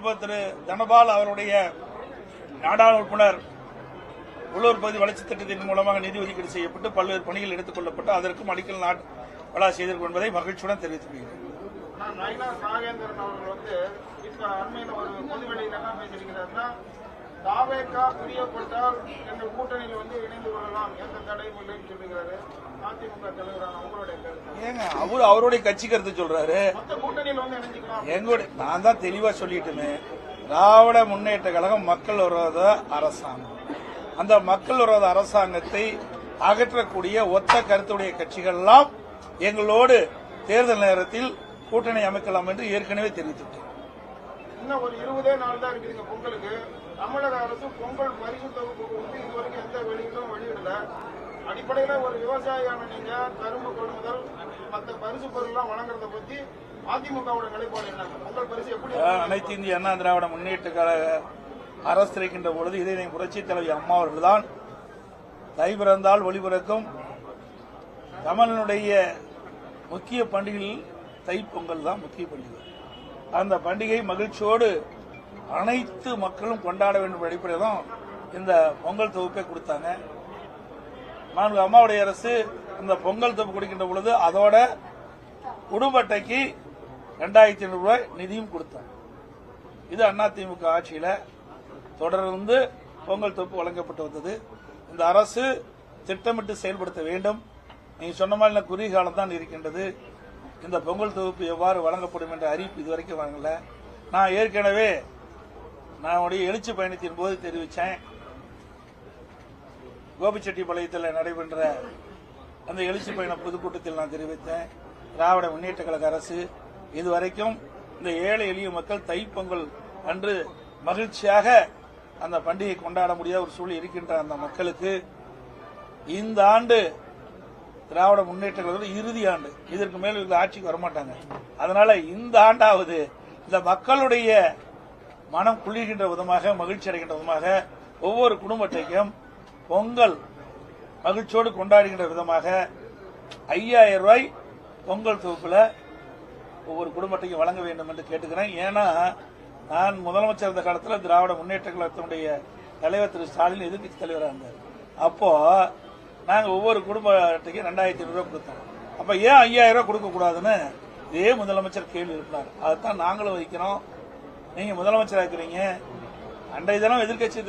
தொழில்நுட்ப திரு தனபால் அவருடைய நாடாளு உறுப்பினர் உள்ளூர் பகுதி வளர்ச்சி திட்டத்தின் மூலமாக நிதி ஒதுக்கீடு செய்யப்பட்டு பல்வேறு பணிகள் எடுத்துக் கொள்ளப்பட்டு அதற்கும் அடிக்கல் நாட் விழா செய்திருக்கும் என்பதை மகிழ்ச்சியுடன் தெரிவித்துக் கொள்கிறேன் நாகேந்திரன் அவர்கள் வந்து இப்ப அண்மையில ஒரு பொது வெளியில என்ன தாவேக்கா பிரியப்பட்டால் எங்கள் கூட்டணியில் வந்து இணைந்து கொள்ளலாம். எந்த தடையும் இல்லைன்னு சொல்லுகிறாரு அதிமுக தலைவரான உங்களுடைய கருத்து. ஏங்க அவரு அவருடைய கட்சி கருத்து சொல்றாரு. மொத்த கூட்டணியில் வந்து இணைஞ்சுக்கலாம். எங்களுடைய நான் தான் தெளிவா சொல்லிட்டுமே திராவிட முன்னேற்ற கழகம் மக்கள் விரோத அரசாங்கம். அந்த மக்கள் விரோத அரசாங்கத்தை அகற்றக்கூடிய ஒத்த கருத்துடைய கட்சிகள்லாம் எங்களோடு தேர்தல் நேரத்தில் கூட்டணி அமைக்கலாம் என்று ஏற்கனவே தெரிவித்துட்டேன் இன்னும் ஒரு இருபதே நாள் தான் இருக்குதுங்க பொங்கலுக்கு. தமிழக அரசு பொங்கல் பரிசு தொகுப்பு வந்து இதுவரைக்கும் எந்த வெளியீடும் வெளியிடல அடிப்படையில ஒரு விவசாயியான நீங்க கரும்பு கொள்முதல் மற்ற பரிசு பொருள்லாம் வழங்குறத பத்தி அதிமுகவோட நிலைப்பாடு என்ன? பொங்கல் பரிசு எப்படி அனைத்து இந்திய அண்ணா திராவிட முன்னேற்ற கழக அரசு இருக்கின்ற பொழுது இதை புரட்சி தலைவி அம்மா அவர்கள்தான் தை பிறந்தால் ஒளி பிறக்கும். தமிழனுடைய முக்கிய பண்டிகையில் தைப்பொங்கல் தான் முக்கிய பண்டிகை. அந்த பண்டிகை மகிழ்ச்சியோடு அனைத்து மக்களும் கொண்டாட வேண்டும் அடிப்படையில் தான் இந்த பொங்கல் தொகுப்பை கொடுத்தாங்க. மாண்பு அம்மாவுடைய அரசு இந்த பொங்கல் தொகுப்பு கொடுக்கின்ற பொழுது அதோட குடும்ப அட்டைக்கு ரெண்டாயிரத்தி ஐநூறு ரூபாய் நிதியும் கொடுத்தாங்க. இது அதிமுக ஆட்சியில் தொடர்ந்து பொங்கல் தொகுப்பு வழங்கப்பட்டு வந்தது. இந்த அரசு திட்டமிட்டு செயல்படுத்த வேண்டும். நீங்க சொன்ன மாதிரி குறுகிய காலம் தான் இருக்கின்றது. இந்த பொங்கல் தொகுப்பு எவ்வாறு வழங்கப்படும் என்ற அறிவிப்பு இதுவரைக்கும் வழங்கல நான் ஏற்கனவே நான் உடைய எழுச்சி பயணத்தின் போது தெரிவித்தேன் கோபிச்செட்டிப்பாளையத்தில் நடைபெற்ற அந்த எழுச்சி பயண பொதுக்கூட்டத்தில் நான் தெரிவித்தேன். திராவிட முன்னேற்ற கழக அரசு இதுவரைக்கும் இந்த ஏழை எளிய மக்கள் தைப்பொங்கல் அன்று மகிழ்ச்சியாக அந்த பண்டிகை கொண்டாட முடியாத ஒரு சூழல் இருக்கின்ற அந்த மக்களுக்கு. இந்த ஆண்டு திராவிட முன்னேற்ற கழகம் இறுதி ஆண்டு. இதற்கு மேல் இவர்கள் ஆட்சிக்கு வரமாட்டாங்க. அதனால இந்த ஆண்டாவது இந்த மக்களுடைய மனம் குளிர்கின்ற விதமாக மகிழ்ச்சி அடைகின்ற விதமாக ஒவ்வொரு குடும்பத்தையும் பொங்கல் மகிழ்ச்சியோடு கொண்டாடுகின்ற விதமாக ஐயாயிரம் ரூபாய் பொங்கல் தொகுப்பில் ஒவ்வொரு குடும்பத்தையும் வழங்க வேண்டும் என்று கேட்டுக்கிறேன். ஏன்னா நான் முதலமைச்சர் இருந்த காலத்தில் திராவிட முன்னேற்ற கழகத்தினுடைய தலைவர் திரு ஸ்டாலின் எதிர்க்கட்சி தலைவராக இருந்தார். அப்போ நாங்கள் ஒவ்வொரு குடும்ப ரெண்டாயிரத்தி ஐநூறுரூவா கொடுத்தோம். அப்போ ஏன் ஐயாயிரம் ரூபா கொடுக்கக்கூடாதுன்னு இதே முதலமைச்சர் கேள்வி எழுப்பினார். அதைத்தான் நாங்களும் வைக்கிறோம் நீங்க முதலமைச்சரா இருக்கிறீங்க. அன்றைய தினம் எதிர்க்கட்சி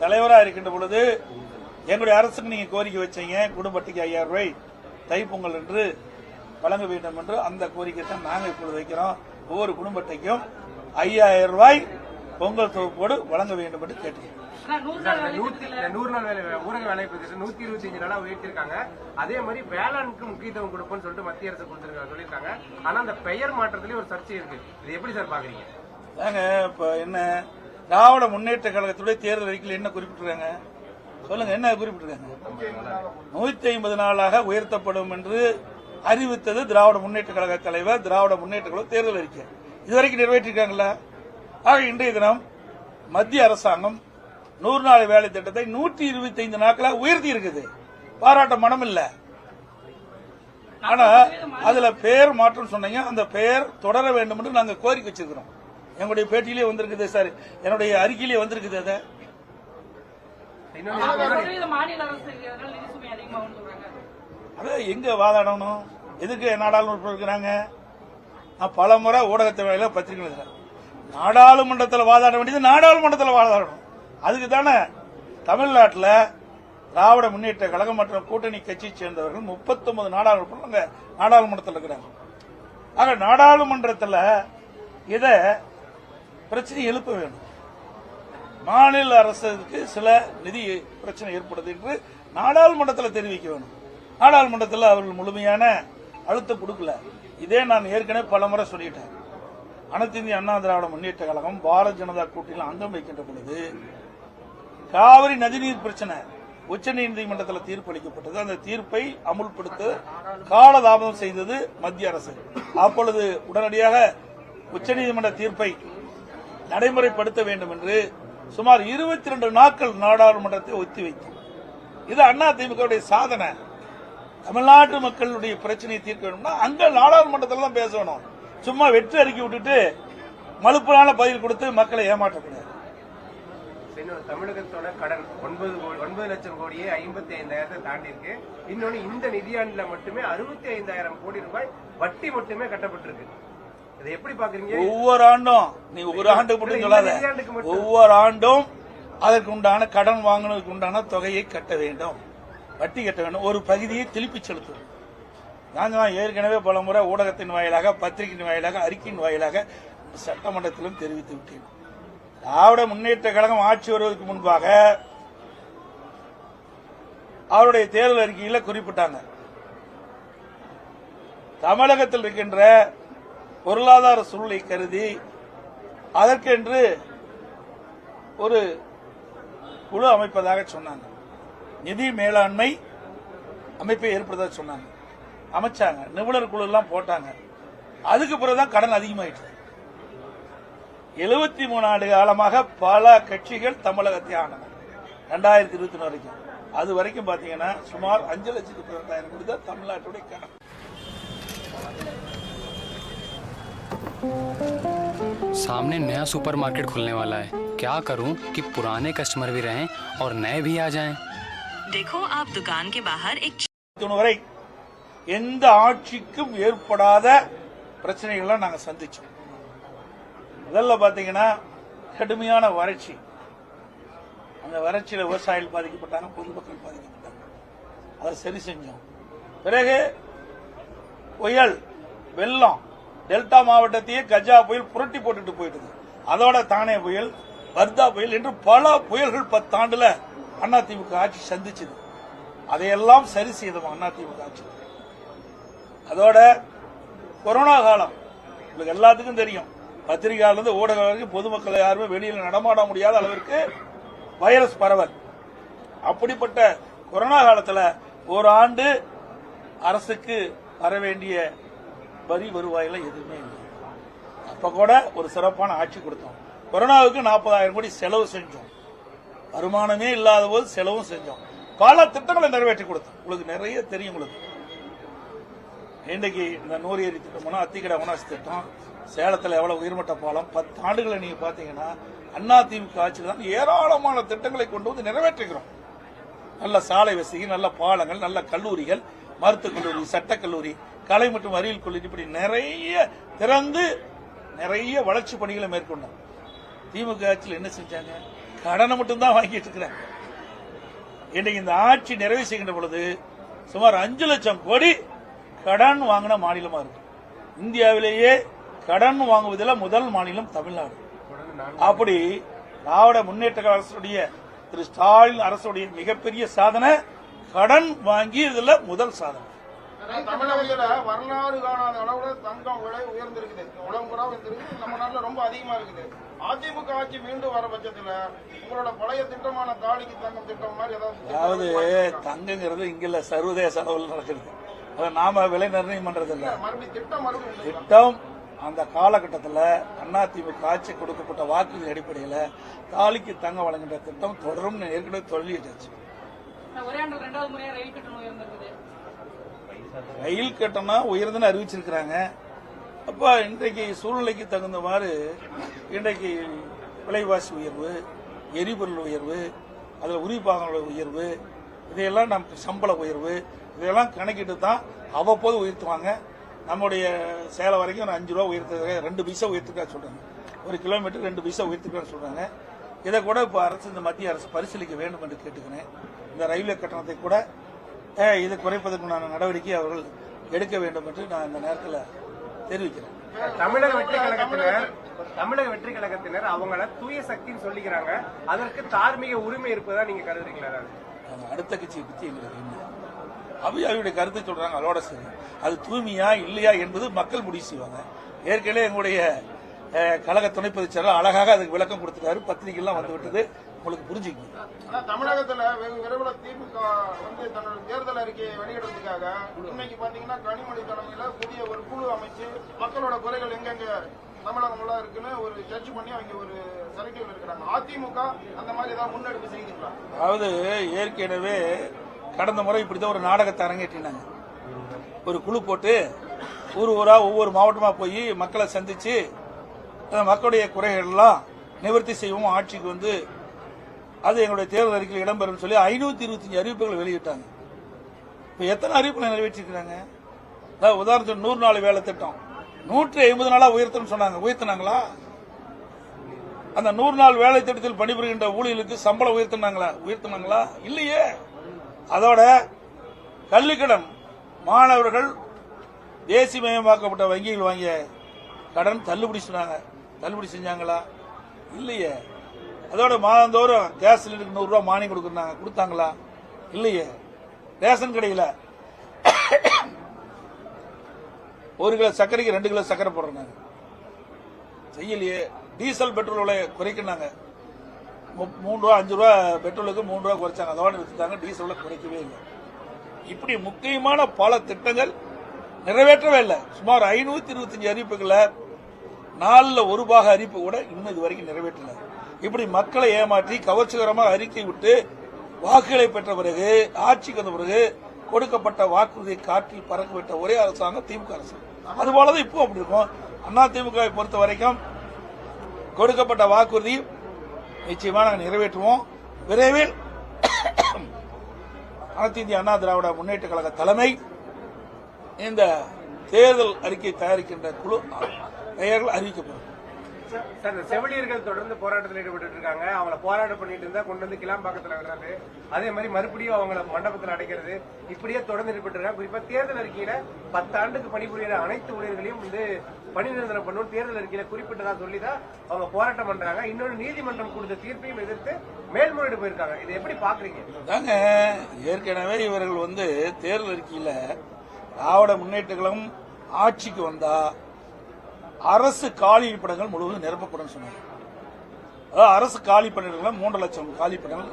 தலைவரா இருக்கின்ற பொழுது எங்களுடைய அரசுக்கு நீங்க கோரிக்கை வச்சீங்க. குடும்பத்துக்கு ஐயாயிரம் ரூபாய் தைப்பொங்கல் என்று வழங்க வேண்டும் என்று அந்த கோரிக்கை தான் நாங்க இப்பொழுது வைக்கிறோம். ஒவ்வொரு குடும்பத்தைக்கும் ஐயாயிரம் ரூபாய் பொங்கல் தொகுப்போடு வழங்க வேண்டும் என்று கேட்டுக்கிறோம். நூறு நாள் வேலை நூத்தி திட்டத்துல நூறு நாள் வேலை ஊரக வேலை நூத்தி இருபத்தி அஞ்சு நாளா உயர்த்திருக்காங்க. அதே மாதிரி வேளாண்க்கு முக்கியத்துவம் கொடுப்போம்னு சொல்லிட்டு மத்திய அரசு கொடுத்திருக்காங்க சொல்லியிருக்காங்க. ஆனா அந்த பெயர் மாற்றத்திலேயே ஒரு சர்ச்சை இருக்கு. இது எப்படி சார் பாக்குறீங்க? தாங்க இப்போ என்ன? திராவிட முன்னேற்ற கழகத்துடைய தேர்தல் அறிக்கையில் என்ன குறிப்பிட்டிருக்காங்க? சொல்லுங்க என்ன குறிப்பிட்டிருக்காங்க? நூத்தி ஐம்பது நாளாக உயர்த்தப்படும் என்று அறிவித்தது திராவிட முன்னேற்ற கழக தலைவர் திராவிட முன்னேற்ற கழக தேர்தல் அறிக்கை. இதுவரைக்கும் நிறைவேற்றிருக்காங்களா? ஆக இன்றைய தினம் மத்திய அரசாங்கம் நூறு நாள் வேலை திட்டத்தை நூற்றி இருபத்தி ஐந்து நாட்களாக உயர்த்தி இருக்குது பாராட்ட மனம் இல்லை ஆனா அதுல பெயர் மாற்றம் சொன்னீங்க அந்த பெயர் தொடர வேண்டும் என்று நாங்க கோரிக்கை வச்சிருக்கிறோம். எங்களுடைய பேட்டியிலே வந்திருக்குது சார். என்னுடைய அறிக்கையிலே வந்திருக்குது அதை. இன்னொன்னு நாற்பது சதவீத மாநில அரசு இருக்கிறதுனால நிதி சுமை அதிகமாகும்னு சொல்றாங்க அது எங்க வாதாடணும்? எதுக்கு நாடாளுமன்ற இருக்கிறாங்க? நான் பல முறை ஊடகத்தை வேலையில பத்திரிகை எழுதுறேன் நாடாளுமன்றத்தில் வாதாட வேண்டியது நாடாளுமன்றத்தில் வாதாடணும். அதுக்கு தானே தமிழ்நாட்டில் திராவிட முன்னேற்ற கழகம் மற்றும் கூட்டணி கட்சியை சேர்ந்தவர்கள் 39 நாடாளுமன்ற நாடாளுமன்றத்தில் இருக்கிறாங்க. ஆக நாடாளுமன்றத்தில் இத பிரச்சனை எழுப்ப வேண்டும் மாநில அரசுக்கு சில நிதி பிரச்சனை ஏற்படுது என்று நாடாளுமன்றத்தில் தெரிவிக்க வேண்டும் நாடாளுமன்றத்தில் அவர்கள் முழுமையான அழுத்தம் கொடுக்கல. இதே நான் ஏற்கனவே பல முறை சொல்லிட்டேன். அனைத்து இந்திய அண்ணா திராவிட முன்னேற்ற கழகம் பாரத ஜனதா கூட்டணியில் அங்கம் வைக்கின்ற பொழுது காவிரி நதிநீர் பிரச்சனை உச்சநீதிமன்றத்தில் தீர்ப்பு அளிக்கப்பட்டது அந்த தீர்ப்பை அமுல்படுத்த காலதாமதம் செய்தது மத்திய அரசு. அப்பொழுது உடனடியாக உச்சநீதிமன்ற தீர்ப்பை நடைமுறைப்படுத்த வேண்டும் என்று சுமார் இருபத்தி ரெண்டு நாட்கள் நாடாளுமன்றத்தை ஒத்திவைத்தோம் இது அண்ணா திமுக சாதனை. தமிழ்நாட்டு மக்களுடைய பிரச்சனையை தீர்க்க வேணும்னா அங்க நாடாளுமன்றத்தில் தான் பேசணும் சும்மா வெற்றி அறிக்கை விட்டுட்டு மலுப்பலான பதில் கொடுத்து மக்களை ஏமாற்றக்கூடாது. தமிழகத்தோட கடன் ஒன்பது ஒன்பது லட்சம் கோடியே ஐம்பத்தி ஐந்தாயிரத்தை தாண்டி இருக்கு இன்னொன்னு இந்த நிதியாண்டுல மட்டுமே அறுபத்தி ஐந்தாயிரம் கோடி ரூபாய் வட்டி மட்டுமே கட்டப்பட்டிருக்கு. எப்படி பாக்குறீங்க ஒவ்வொரு ஆண்டும் நீ ஒரு ஆண்டு மட்டும் சொல்லாத. ஒவ்வொரு ஆண்டும் அதற்கு உண்டான கடன் வாங்கினதுக்கு உண்டான தொகையை கட்ட வேண்டும். வட்டி கட்ட வேண்டும். ஒரு பகுதியை திருப்பி செலுத்தும். நான் தான் ஏற்கனவே பல முறை ஊடகத்தின் வாயிலாக பத்திரிகையின் வாயிலாக அறிக்கையின் வாயிலாக சட்டமன்றத்திலும் தெரிவித்து விட்டேன். திராவிட முன்னேற்ற கழகம் ஆட்சி வருவதற்கு முன்பாக அவருடைய தேர்தல் அறிக்கையில குறிப்பிட்டாங்க. தமிழகத்தில் இருக்கின்ற பொருளாதார சூழலை கருதி அதற்கென்று ஒரு குழு அமைப்பதாக சொன்னாங்க. நிதி மேலாண்மை அமைப்பை ஏற்படுத்ததாக சொன்னாங்க. அமைச்சாங்க. நிபுணர் குழு எல்லாம் போட்டாங்க. அதுக்கு பிறகுதான் கடன் அதிகமாயிட்டு எழுபத்தி மூணு ஆண்டு காலமாக பல கட்சிகள் தமிழகத்தை ஆனது ரெண்டாயிரத்தி இருபத்தி வரைக்கும். அது வரைக்கும் பார்த்தீங்கன்னா சுமார் அஞ்சு லட்சத்தி பதினெட்டாயிரம் கோடி தான் தமிழ்நாட்டுடைய கடன். सामने नया सुपरमार्केट खुलने वाला है क्या करूं कि पुराने कस्टमर भी रहें और नए भी आ जाएं? देखो आप दुकान के बाहर एक தொண்ணூறு வரை எந்த ஆட்சிக்கும் ஏற்படாத பிரச்சனைகளை நாங்க சந்திச்சோம் முதல்ல பாத்தீங்கன்னா கடுமையான வறட்சி அந்த வறட்சியில விவசாயிகள் பாதிக்கப்பட்டாங்க பொதுமக்கள் பாதிக்கப்பட்டாங்க அதை சரி செஞ்சோம் பிறகு புயல் வெள்ளம் டெல்டா மாவட்டத்தையே கஜா புயல் புரட்டி போட்டுட்டு போயிட்டது. அதோட தானே புயல் வர்தா புயல் என்று பல புயல்கள் பத்தாண்டுல அதிமுக ஆட்சி சந்திச்சது. அதையெல்லாம் சரி செய்தோம் அதிமுக ஆட்சி. அதோட கொரோனா காலம் உங்களுக்கு எல்லாத்துக்கும் தெரியும். பத்திரிகையிலிருந்து ஊடக ஊடகம் வரைக்கும் பொதுமக்கள் யாருமே வெளியில் நடமாட முடியாத அளவிற்கு வைரஸ் பரவல். அப்படிப்பட்ட கொரோனா காலத்தில் ஒரு ஆண்டு அரசுக்கு வர வேண்டிய வரி வருவாயில் எதுவுமே இல்லை. அப்போ கூட ஒரு சிறப்பான ஆட்சி கொடுத்தோம். கொரோனாவுக்கு நாற்பதாயிரம் கோடி செலவு செஞ்சோம். வருமானமே இல்லாத போது செலவும் செஞ்சோம். பல திட்டங்களை நிறைவேற்றி கொடுத்தோம். உங்களுக்கு நிறைய தெரியும் உங்களுக்கு. இன்றைக்கு இந்த நூறு ஏரி திட்டம் அத்திக்கடை உணர்ச்சி திட்டம் சேலத்தில் எவ்வளோ உயிர்மட்ட பாலம் பத்து ஆண்டுகளை நீங்கள் பார்த்தீங்கன்னா அண்ணா அதிமுக ஆட்சியில் தான் ஏராளமான திட்டங்களை கொண்டு வந்து நிறைவேற்றுகிறோம் நல்ல சாலை வசதி நல்ல பாலங்கள் நல்ல கல்லூரிகள் மருத்துவக் கல்லூரி சட்டக் கல்லூரி கலை மற்றும் அறிவியல் கல்லூரி இப்படி நிறைய திறந்து நிறைய வளர்ச்சி பணிகளை மேற்கொண்டாங்க திமுக ஆட்சியில் என்ன செஞ்சாங்க? கடனை மட்டும்தான் வாங்கிட்டு இருக்கிறாங்க. இன்றைக்கு இந்த ஆட்சி நிறைவு செய்கின்ற பொழுது சுமார் அஞ்சு லட்சம் கோடி கடன் வாங்கின மாநிலமா இருக்கு. இந்தியாவிலேயே கடன் வாங்குவதில் முதல் மாநிலம் தமிழ்நாடு. அப்படி திராவிட முன்னேற்ற அரசுடைய திரு ஸ்டாலின் அரசுடைய மிகப்பெரிய சாதனை கடன் வாங்கி இதுல முதல் சாதனை. தமிழகத்துல வரலாறு காணாத அளவுல தங்கம் விலை உயர்ந்திருக்குது. உலகம் பூரா உயர்ந்திருக்கு. நம்ம நாட்டுல ரொம்ப அதிகமா இருக்குது. அதிமுக ஆட்சி மீண்டும் வர பட்சத்துல உங்களோட பழைய திட்டமான தாலிக்கு தங்கம் திட்டம் மாதிரி ஏதாவது அதாவது தங்கங்கிறது இங்க இல்ல சர்வதேச அளவில் நடக்குது. அதை நாம விலை நிர்ணயம் பண்றது இல்ல மறுபடியும் திட்டம். திட்டம் அந்த காலகட்டத்தில் அதிமுக ஆட்சி கொடுக்கப்பட்ட வாக்குகளின் அடிப்படையில் தாலிக்கு தங்கம் வழங்குகின்ற திட்டம் தொடரும் ஏற்கனவே சொல்லிட்டாச்சு ஒரே ஆண்டு ரெண்டாவது முறையா ரயில் கட்டணம் உயர்ந்தன்னு அறிவிச்சிருக்கிறாங்க. அப்போ இன்றைக்கு சூழ்நிலைக்கு தகுந்தவாறு இன்றைக்கு விலைவாசி உயர்வு எரிபொருள் உயர்வு அதில் உரிபாகங்கள உயர்வு இதையெல்லாம் நமக்கு சம்பள உயர்வு இதையெல்லாம் கணக்கிட்டு தான் அவ்வப்போது உயர்த்துவாங்க. நம்முடைய சேலை வரைக்கும் ஒரு அஞ்சு ரூபா உயர்த்துக்காக ரெண்டு பைசா உயர்த்துக்கா சொல்கிறாங்க ஒரு கிலோமீட்டர் ரெண்டு பைசா உயர்த்துக்கா சொல்கிறாங்க இதை கூட இப்போ அரசு இந்த மத்திய அரசு பரிசீலிக்க வேண்டும் என்று கேட்டுக்கிறேன். இந்த ரயில்வே கட்டணத்தை கூட இதை குறைப்பதற்குண்டான நடவடிக்கை அவர்கள் எடுக்க வேண்டும் என்று நான் இந்த நேரத்தில் தெரிவிக்கிறேன். தமிழக வெற்றி கழகத்தினர் தமிழக வெற்றி கழகத்தினர் அவங்கள தூய சக்தின்னு சொல்லிக்கிறாங்க. அதற்கு தார்மீக உரிமை இருப்பதா நீங்க கருதுறீங்களா அடுத்த கட்சியை பற்றி எங்களுக்கு என்ன அவை அவருடைய கருத்தை சொல்றாங்க அதோட சரி. அது தூய்மையா இல்லையா என்பது மக்கள் முடிவு செய்வாங்க. ஏற்கனவே எங்களுடைய கழக துணை பொதுச் செயலாளர் அழகாக அதுக்கு விளக்கம் கொடுத்துட்டாரு. பத்திரிகைலாம் வந்து விட்டது உங்களுக்கு புரிஞ்சுக்கணும். ஆனா தமிழகத்துல வெகு விரைவில் திமுக வந்து தன்னோட தேர்தல் அறிக்கையை வெளியிடுறதுக்காக இன்னைக்கு பாத்தீங்கன்னா கனிமொழி தலைமையில புதிய ஒரு குழு அமைச்சு மக்களோட குறைகள் எங்கெங்க தமிழகம் எல்லாம் இருக்குன்னு ஒரு சர்ச் பண்ணி அவங்க ஒரு சரிக்கையில் இருக்கிறாங்க. அதிமுக அந்த மாதிரி ஏதாவது முன்னெடுப்பு செய்யுதுங்களா? அதாவது ஏற்கனவே கடந்த முறை இப்படிதான் ஒரு நாடகத்தை அரங்கேற்றினாங்க. ஒரு குழு போட்டு ஊர் ஊரா ஒவ்வொரு மாவட்டமா போய் மக்களை சந்திச்சு மக்களுடைய குறைகள் எல்லாம் நிவர்த்தி செய்வோம் ஆட்சிக்கு வந்து அது எங்களுடைய தேர்தல் அறிக்கையில் இடம்பெறும் சொல்லி ஐநூத்தி இருபத்தஞ்சு அறிவிப்புகள் வெளியிட்டாங்க. இப்ப எத்தனை அறிவிப்புகளை நிறைவேற்றிருக்கிறாங்க? அதாவது உதாரணத்துக்கு நூறு நாள் வேலை திட்டம். நூற்றி ஐம்பது நாளா உயர்த்தணும்னு சொன்னாங்க. உயர்த்தினாங்களா? அந்த நூறு நாள் வேலை திட்டத்தில் பணிபுரிகின்ற ஊழியர்களுக்கு சம்பளம் உயர்த்தினாங்களா? உயர்த்தினாங்களா? இல்லையே. அதோட கல்விக்கடன் மாணவர்கள் தேசியமயமாக்கப்பட்ட வங்கிகள் வாங்கிய கடன் தள்ளுபடி சொன்னாங்க. தள்ளுபடி செஞ்சாங்களா? இல்லையே. அதோட மாதந்தோறும் கேஸ் சிலிண்டருக்கு நூறு ரூபாய் மானியம் கொடுக்குறாங்க கொடுத்தாங்களா? இல்லையே. ரேஷன் கடையில் ஒரு கிலோ சர்க்கரைக்கு ரெண்டு கிலோ சர்க்கரை போடுறாங்க. செய்யலையே. டீசல் பெட்ரோல் விலை குறைக்கினாங்க. மு- மூணு ரூபா அஞ்சு ரூபா பெட்ரோலுக்கு மூணு ரூபா குறைச்சாங்க. அதோட வச்சுட்டாங்க டீசல் விலை குறைக்கவே இல்லை. இப்படி முக்கியமான பல திட்டங்கள் நிறைவேற்றவே இல்லை. சுமார் ஐநூத்தி இருபத்தஞ்சு அறிவிப்புகளை நாலில் ஒரு பாக அறிவிப்பு கூட இன்னும் இது வரைக்கும் நிறைவேற்றினாங்க இப்படி மக்களை ஏமாற்றி கவர்ச்சிகரமாக அறிக்கை விட்டு வாக்குகளை பெற்ற பிறகு ஆட்சிக்கு வந்த பிறகு கொடுக்கப்பட்ட வாக்குறுதியை காற்றில் பறக்க விட்ட ஒரே அரசாங்கம் திமுக அரசு. அதுபோலதான் இப்போ அப்படி இருக்கும். அண்ணா திமுகவை பொறுத்த வரைக்கும் கொடுக்கப்பட்ட வாக்குறுதி நிச்சயமா நாங்கள் நிறைவேற்றுவோம். விரைவில் அனைத்து இந்திய அண்ணா திராவிட முன்னேற்ற கழக தலைமை இந்த தேர்தல் அறிக்கை தயாரிக்கின்ற குழு பெயர்கள் அறிவிக்கப்படும். சார் இந்த செவிலியர்கள் தொடர்ந்து போராட்டத்தில் ஈடுபட்டு இருக்காங்க. அவங்கள போராட்டம் பண்ணிட்டு இருந்தா கொண்டு வந்து கிளாம்பாக்கத்தில் விடுறாரு அதே மாதிரி மறுபடியும் அவங்கள மண்டபத்தில் அடைக்கிறது. இப்படியே தொடர்ந்து ஈடுபட்டு இருக்காங்க. குறிப்பா தேர்தல் அறிக்கையில பத்து ஆண்டுக்கு பணிபுரிகிற அனைத்து ஊழியர்களையும் வந்து பணி நிரந்தரம் பண்ணும் தேர்தல் அறிக்கையில குறிப்பிட்டதா சொல்லிதான் அவங்க போராட்டம் பண்றாங்க. இன்னொரு நீதிமன்றம் கொடுத்த தீர்ப்பையும் எதிர்த்து மேல்முறையீடு போயிருக்காங்க. இதை எப்படி பாக்குறீங்க? தாங்க ஏற்கனவே இவர்கள் வந்து தேர்தல் அறிக்கையில திராவிட முன்னேற்ற கழகம் ஆட்சிக்கு வந்தா அரசு காலி படங்கள் முழுவதும் நிரப்பப்படும் சொன்னாங்க. அதாவது அரசு காலி பணியிடங்கள் மூன்று லட்சம் காலி பணிகள்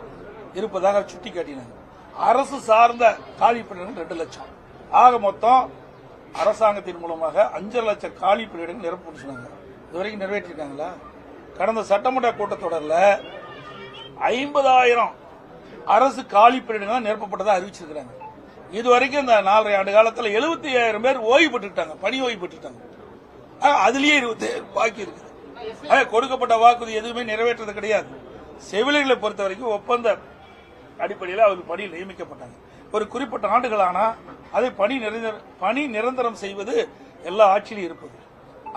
இருப்பதாக சுட்டிக்காட்டினாங்க அரசு சார்ந்த காலி பணியிடங்கள் ரெண்டு லட்சம். ஆக மொத்தம் அரசாங்கத்தின் மூலமாக அஞ்சரை லட்சம் காலி பணியிடங்கள் நிரப்பப்படும் சொன்னாங்க. இதுவரைக்கும் நிறைவேற்றிருக்காங்களா? கடந்த சட்டமன்ற கூட்டத்தொடரில் ஐம்பதாயிரம் அரசு காலி பணியிடங்கள் நிரப்பப்பட்டதாக அறிவிச்சிருக்கிறாங்க. இது வரைக்கும் இந்த நாலரை ஆண்டு காலத்தில் எழுபத்தி ஐயாயிரம் பேர் ஓய்வு பெற்றுட்டாங்க பணி ஓய்வு பெற்றுட்டாங்க அதுலயே இருபத்தி பாக்கி இருக்குது கொடுக்கப்பட்ட வாக்குறுதி எதுவுமே நிறைவேற்றது கிடையாது. செவிலியர்களை பொறுத்த வரைக்கும் ஒப்பந்த அடிப்படையில் அவர் பணியில் நியமிக்கப்பட்டாங்க. ஒரு குறிப்பிட்ட ஆண்டுகளானா அதை பணி நிரந்தர பணி நிரந்தரம் செய்வது எல்லா ஆட்சியிலும் இருப்பது.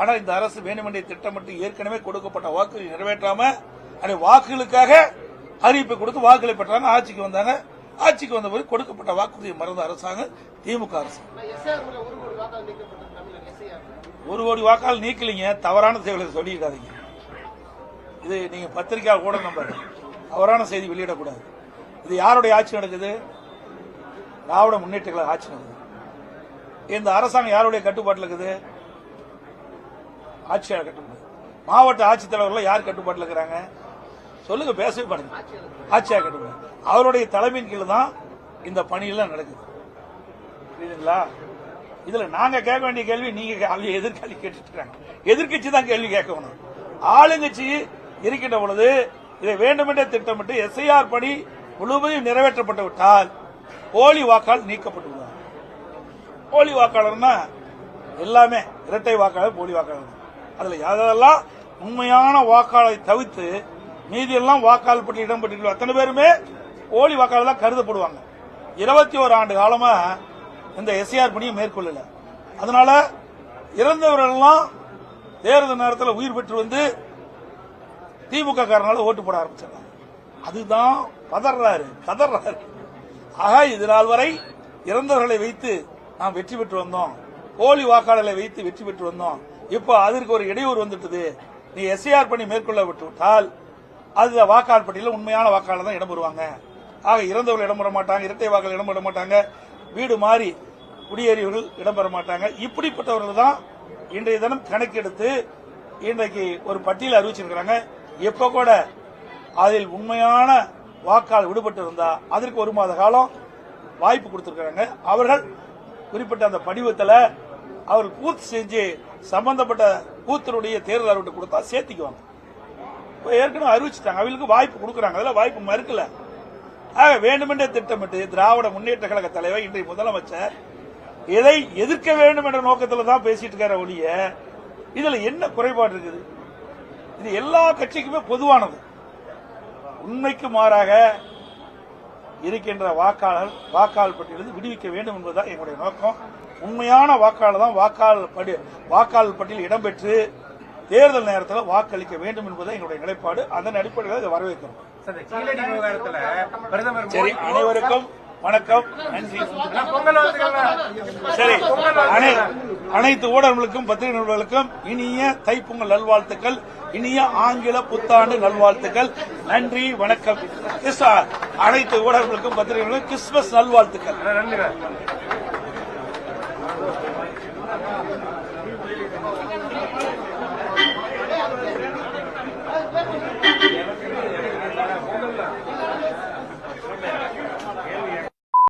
ஆனால் இந்த அரசு வேண்டுமென்றே திட்டமிட்டு ஏற்கனவே கொடுக்கப்பட்ட வாக்குறுதி நிறைவேற்றாம அதை வாக்குகளுக்காக அறிவிப்பை கொடுத்து வாக்குகளை பெற்றாங்க ஆட்சிக்கு வந்தாங்க. ஆட்சிக்கு வந்த போது கொடுக்கப்பட்ட வாக்குறுதியை மறந்த அரசாங்கம் திமுக அரசு. ஒரு கோடி வாக்கால் நீக்கலீங்க. தவறான செய்திகளை சொல்லியிருக்காதீங்க. இது நீங்க பத்திரிகையால் கூட நம்ப தவறான செய்தி வெளியிடக்கூடாது. இது யாருடைய ஆட்சி நடக்குது? திராவிட முன்னேற்ற ஆட்சி நடக்குது. இந்த அரசாங்கம் யாருடைய கட்டுப்பாட்டில் இருக்குது? ஆட்சியாளர் கட்டுப்பாடு. மாவட்ட ஆட்சித்தலைவர்கள் யார் கட்டுப்பாட்டில் இருக்கிறாங்க? சொல்லுங்க பேசவே பாருங்க. ஆட்சியாக கட்டுப்பாடு அவருடைய தலைமையின் கீழ் தான் இந்த பணியெல்லாம் நடக்குது. புரியுதுங்களா? இதுல நாங்க கேட்க வேண்டிய கேள்வி நீங்க எதிர்காலி கேட்டுட்டு எதிர்கட்சி எதிர்க்கட்சி தான் கேள்வி கேட்கணும். ஆளுங்கட்சி இருக்கின்ற பொழுது இதை வேண்டுமென்றே திட்டமிட்டு எஸ்ஐஆர் பணி முழுவதும் நிறைவேற்றப்பட்டு விட்டால் போலி வாக்காளர் நீக்கப்பட்டு விடுவார் போலி வாக்காளர்னா எல்லாமே இரட்டை வாக்காளர் போலி வாக்காளர். அதுல யாரெல்லாம் உண்மையான வாக்காளரை தவிர்த்து மீதி எல்லாம் வாக்காளர் பற்றி இடம்பெற்று அத்தனை பேருமே போலி வாக்காளர்களாக கருதப்படுவாங்க. இருபத்தி ஒரு ஆண்டு காலமா இந்த எஸ்ஐஆர் பணியை மேற்கொள்ளல. அதனால இறந்தவர்கள் எல்லாம் தேர்தல் நேரத்தில் உயிர் பெற்று வந்து திமுக காரனால ஓட்டு போட ஆரம்பிச்சாங்க அதுதான் பதறாரு கதறாரு. ஆக இது நாள் வரை இறந்தவர்களை வைத்து நாம் வெற்றி பெற்று வந்தோம். போலி வாக்காளர்களை வைத்து வெற்றி பெற்று வந்தோம். இப்போ அதற்கு ஒரு இடையூறு வந்துட்டது. நீ எஸ்ஐஆர் பணி மேற்கொள்ள விட்டு விட்டால் அது வாக்காளர் பட்டியலில் உண்மையான வாக்காளர் தான் இடம்பெறுவாங்க ஆக இறந்தவர்கள் இடம்பெற மாட்டாங்க இரட்டை வாக்காளர் இடம்பெற மாட்டாங்க வீடு மாறி குடியேறியவர்கள் இடம் பெற மாட்டாங்க. இப்படிப்பட்டவர்கள் தான் இன்றைய தினம் கணக்கெடுத்து இன்றைக்கு ஒரு பட்டியல் அறிவிச்சிருக்கிறாங்க. எப்ப கூட அதில் உண்மையான வாக்காளர் விடுபட்டு இருந்தா அதற்கு ஒரு மாத காலம் வாய்ப்பு கொடுத்திருக்கிறாங்க. அவர்கள் குறிப்பிட்ட அந்த படிவத்தில் அவர்கள் பூர்த்தி செஞ்சு சம்பந்தப்பட்ட கூத்தருடைய தேர்தல் அறிவிட்டு கொடுத்தா சேர்த்திக்குவாங்க. ஏற்கனவே அறிவிச்சிட்டாங்க. அவங்களுக்கு வாய்ப்பு கொடுக்குறாங்க. அதில் வாய்ப்பு மறுக்கல. ஆக வேண்டுமென்றே திட்டமிட்டு திராவிட முன்னேற்ற கழக தலைவர் இன்றைய முதலமைச்சர் எதை எதிர்க்க வேண்டும் என்ற நோக்கத்தில் தான் பேசிட்டு இருக்கிற ஒழிய இதில் என்ன குறைபாடு இருக்குது? இது எல்லா கட்சிக்குமே பொதுவானது. உண்மைக்கு மாறாக இருக்கின்ற வாக்காளர் வாக்காளர் பட்டியலிருந்து விடுவிக்க வேண்டும் என்பதுதான் எங்களுடைய நோக்கம். உண்மையான வாக்காளர் தான் வாக்காளர் படி வாக்காளர் பட்டியல் இடம்பெற்று தேர்தல் நேரத்தில் வாக்களிக்க வேண்டும் என்பது எங்களுடைய நிலைப்பாடு. அதன் அடிப்படையில் இதை வரவேற்கிறோம். சார், அனைவருக்கும் வணக்கம். நன்றி. சரி அனை- அனைத்து ஊடகங்களுக்கும் பத்திரிகை நிறுவனங்களுக்கும் இனிய தைப்பொங்கல் நல்வாழ்த்துக்கள் இனிய ஆங்கில புத்தாண்டு நல்வாழ்த்துக்கள். நன்றி வணக்கம். அனைத்து ஊடகங்களுக்கும் பத்திரிகைகளுக்கும் கிறிஸ்துமஸ் நல்வாழ்த்துக்கள். நன்றிண்ணா.